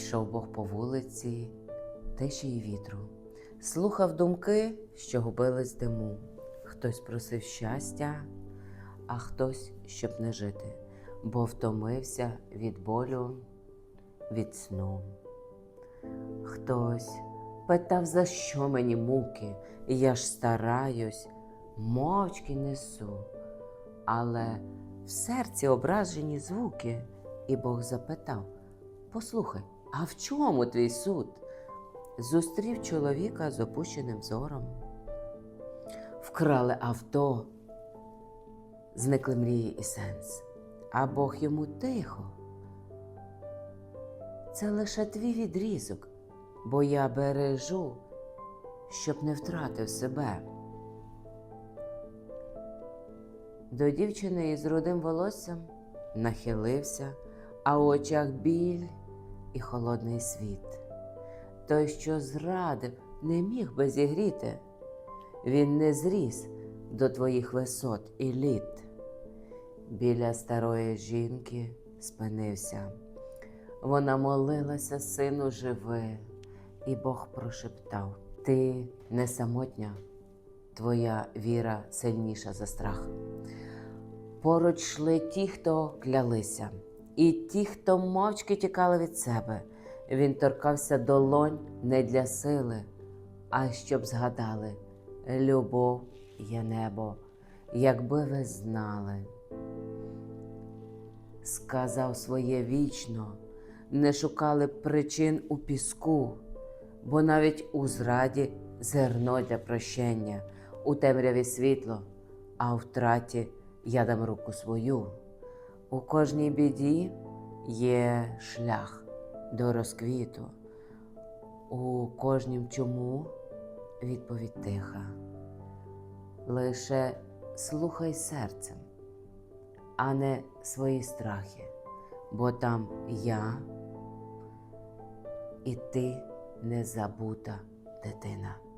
Йшов Бог по вулиці, тиші й вітру, слухав думки, що губились диму. Хтось просив щастя, а хтось, щоб не жити, бо втомився від болю, від сну. Хтось питав, за що мені муки, я ж стараюсь, мовчки несу, але в серці ображені звуки, і Бог запитав: Послухай, а в чому твій суд? Зустрів чоловіка з опущеним зором. Вкрали авто, зникли мрії і сенс, а Бог йому тихо. Це лише твій відрізок, бо я бережу, щоб не втратив себе. До дівчини із рудим волоссям нахилився, а в очах біль і холодний світ. Той, що зрадив, не міг би зігріти. Він не зріс до твоїх висот і літ. Біля старої жінки спинився. Вона молилася, сину, живи, і Бог прошептав: Ти не самотня, твоя віра сильніша за страх. Поруч йшли ті, хто клялися, і ті, хто мовчки тікали від себе. Він торкався долонь не для сили, а щоб згадали любов є небо, якби ви знали. Сказав своє вічно, не шукали причин у піску, бо навіть у зраді зерно для прощення, у темряві світло, а у втраті я дам руку свою. У кожній біді є шлях до розквіту, у кожнім чому відповідь тиха. Лише слухай серцем, а не свої страхи, бо там я і ти незабута дитина.